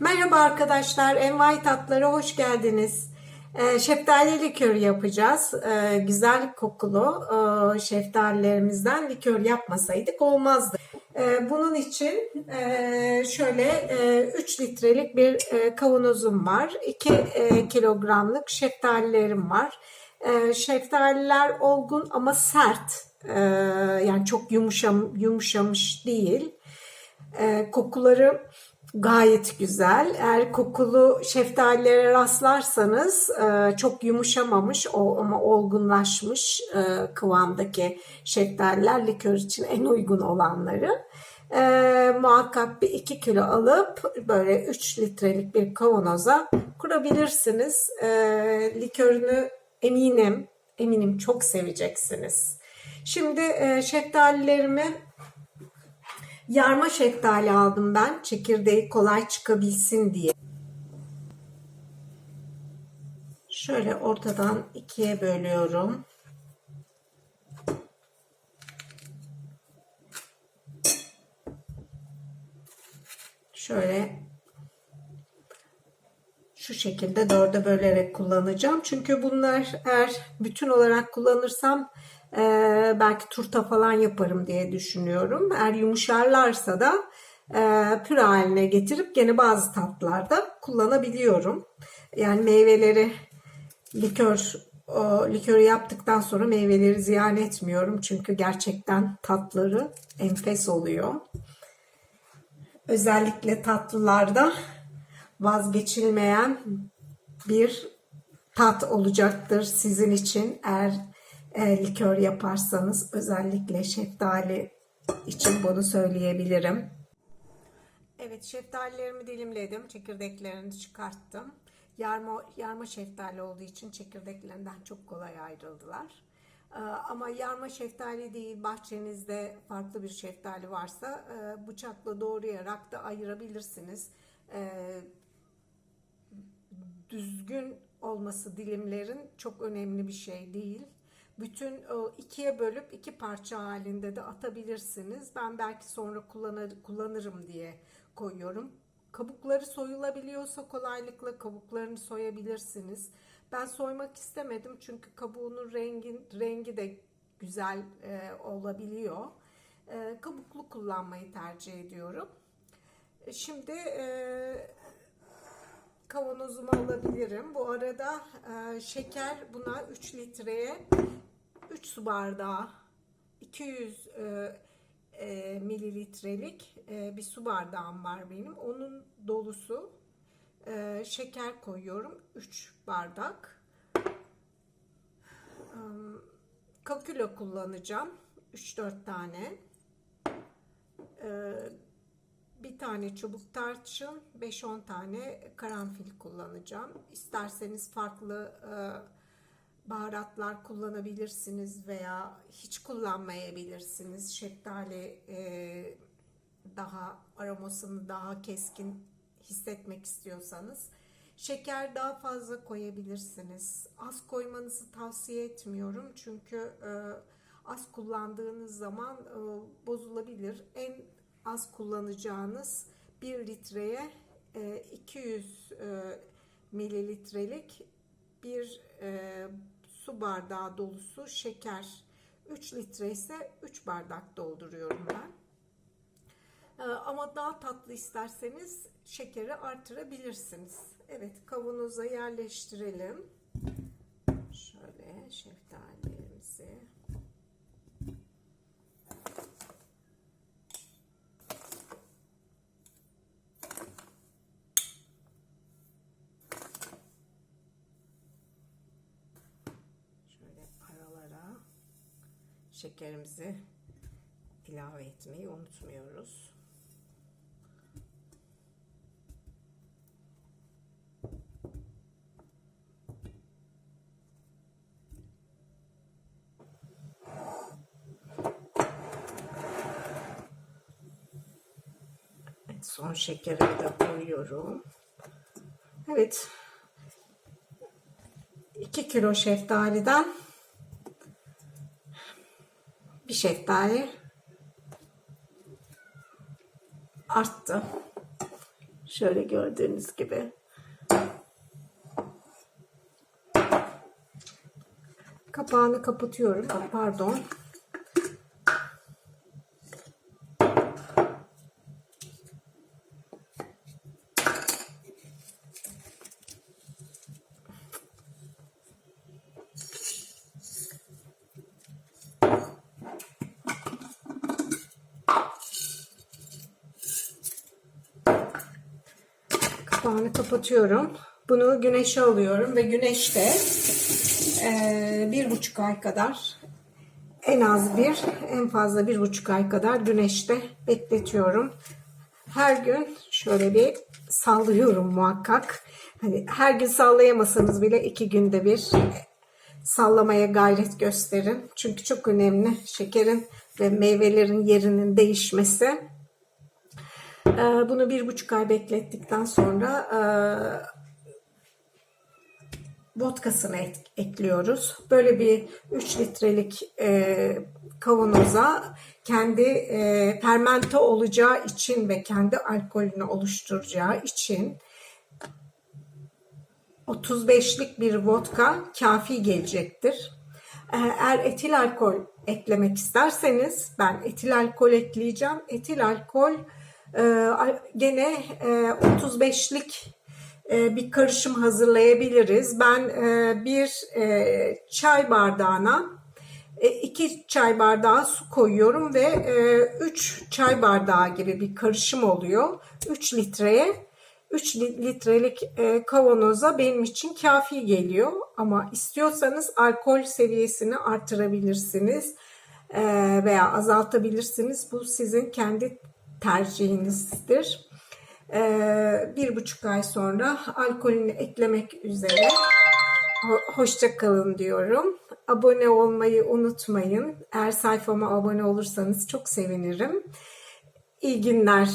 Merhaba arkadaşlar, Envai Tatlara hoş geldiniz. Ee, şeftali likör yapacağız. Ee, güzel kokulu e, şeftalilerimizden likör yapmasaydık olmazdı. Ee, bunun için e, şöyle e, 3 litrelik bir e, kavanozum var. 2 e, kilogramlık şeftalilerim var. E, şeftaliler olgun ama sert. E, yani çok yumuşam, yumuşamış değil. E, kokuları gayet güzel. Eğer kokulu şeftalilere rastlarsanız e, çok yumuşamamış ama olgunlaşmış e, kıvamdaki şeftaliler likör için en uygun olanları. E, muhakkak bir 2 kilo alıp böyle 3 litrelik bir kavanoza kurabilirsiniz. Likörünü eminim, eminim çok seveceksiniz. Şimdi şeftalilerimi Yarma şeftali aldım ben. Çekirdeği kolay çıkabilsin diye. Şöyle ortadan ikiye bölüyorum. Şöyle şu şekilde dörde bölerek kullanacağım. Çünkü bunlar eğer bütün olarak kullanırsam e, belki turta falan yaparım diye düşünüyorum. Eğer yumuşarlarsa da e, püre haline getirip gene bazı tatlarda kullanabiliyorum. Yani meyveleri likör o likörü yaptıktan sonra meyveleri ziyan etmiyorum. Çünkü gerçekten tatları enfes oluyor. Özellikle tatlılarda vazgeçilmeyen bir tat olacaktır sizin için. Eğer e, likör yaparsanız özellikle şeftali için bunu söyleyebilirim. Evet şeftalilerimi dilimledim. Çekirdeklerini çıkarttım. Yarma, yarma şeftali olduğu için çekirdeklerinden çok kolay ayrıldılar. Ee, Ama yarma şeftali değil bahçenizde farklı bir şeftali varsa e, bıçakla doğrayarak da ayırabilirsiniz. Ee, Düzgün olması dilimlerin çok önemli bir şey değil. Bütün ikiye bölüp iki parça halinde de atabilirsiniz. Ben belki sonra kullanır, kullanırım diye koyuyorum. Kabukları soyulabiliyorsa kolaylıkla kabuklarını soyabilirsiniz. Ben soymak istemedim çünkü kabuğunun rengi, rengi de güzel e, olabiliyor. E, kabuklu kullanmayı tercih ediyorum. E, Şimdi e, kavanozuma alabilirim. Bu arada e, şeker buna 3 litreye 3 su bardağı 200 e, e, mililitrelik e, bir su bardağım var benim. Onun dolusu e, şeker koyuyorum. 3 bardak. E, kakülo kullanacağım. 3-4 tane. E, bir tane çubuk tarçın, 5-10 tane karanfil kullanacağım. İsterseniz farklı e, baharatlar kullanabilirsiniz veya hiç kullanmayabilirsiniz. Şeftali e, daha aromasını daha keskin hissetmek istiyorsanız. Şeker daha fazla koyabilirsiniz. Az koymanızı tavsiye etmiyorum çünkü e, az kullandığınız zaman e, bozulabilir. En az kullanacağınız 1 litreye e, 200 e, mililitrelik bir e, su bardağı dolusu şeker 3 litre ise 3 bardak dolduruyorum ben. E, ama daha tatlı isterseniz şekeri artırabilirsiniz. Evet kavanoza yerleştirelim. Şöyle şeftalilerimizi. Şöyle aralara şekerimizi ilave etmeyi unutmuyoruz. Evet, son şekerimi de koyuyorum. Evet. 2 kilo şeftaliden bir şeftali arttı. Şöyle gördüğünüz gibi. Kapağını kapatıyorum. Pardon. Kapağını kapatıyorum. Bunu güneşe alıyorum ve güneşte eee, bir buçuk ay kadar en az bir, en fazla bir buçuk ay kadar güneşte bekletiyorum. Her gün şöyle bir sallıyorum muhakkak. Hani her gün sallayamasanız bile iki günde bir sallamaya gayret gösterin. Çünkü çok önemli şekerin ve meyvelerin yerinin değişmesi. Ee, Bunu bir buçuk ay beklettikten sonra e, vodkasını ek- ekliyoruz. Böyle bir 3 litrelik e, kavanoza kendi e, fermente olacağı için ve kendi alkolünü oluşturacağı için 35'lik bir vodka kafi gelecektir. Ee, Eğer etil alkol eklemek isterseniz ben etil alkol ekleyeceğim. Etil alkol e, gene e, 35'lik e, bir karışım hazırlayabiliriz. Ben e, bir e, çay bardağına e, iki çay bardağı su koyuyorum ve 3 çay bardağı gibi bir karışım oluyor. 3 litreye 3 litrelik kavanoza benim için kafi geliyor. Ama istiyorsanız alkol seviyesini artırabilirsiniz veya azaltabilirsiniz. Bu sizin kendi tercihinizdir. E, bir buçuk ay sonra alkolünü eklemek üzere Ho- Hoşça kalın diyorum. Abone olmayı unutmayın. Eğer sayfama abone olursanız çok sevinirim. İyi günler.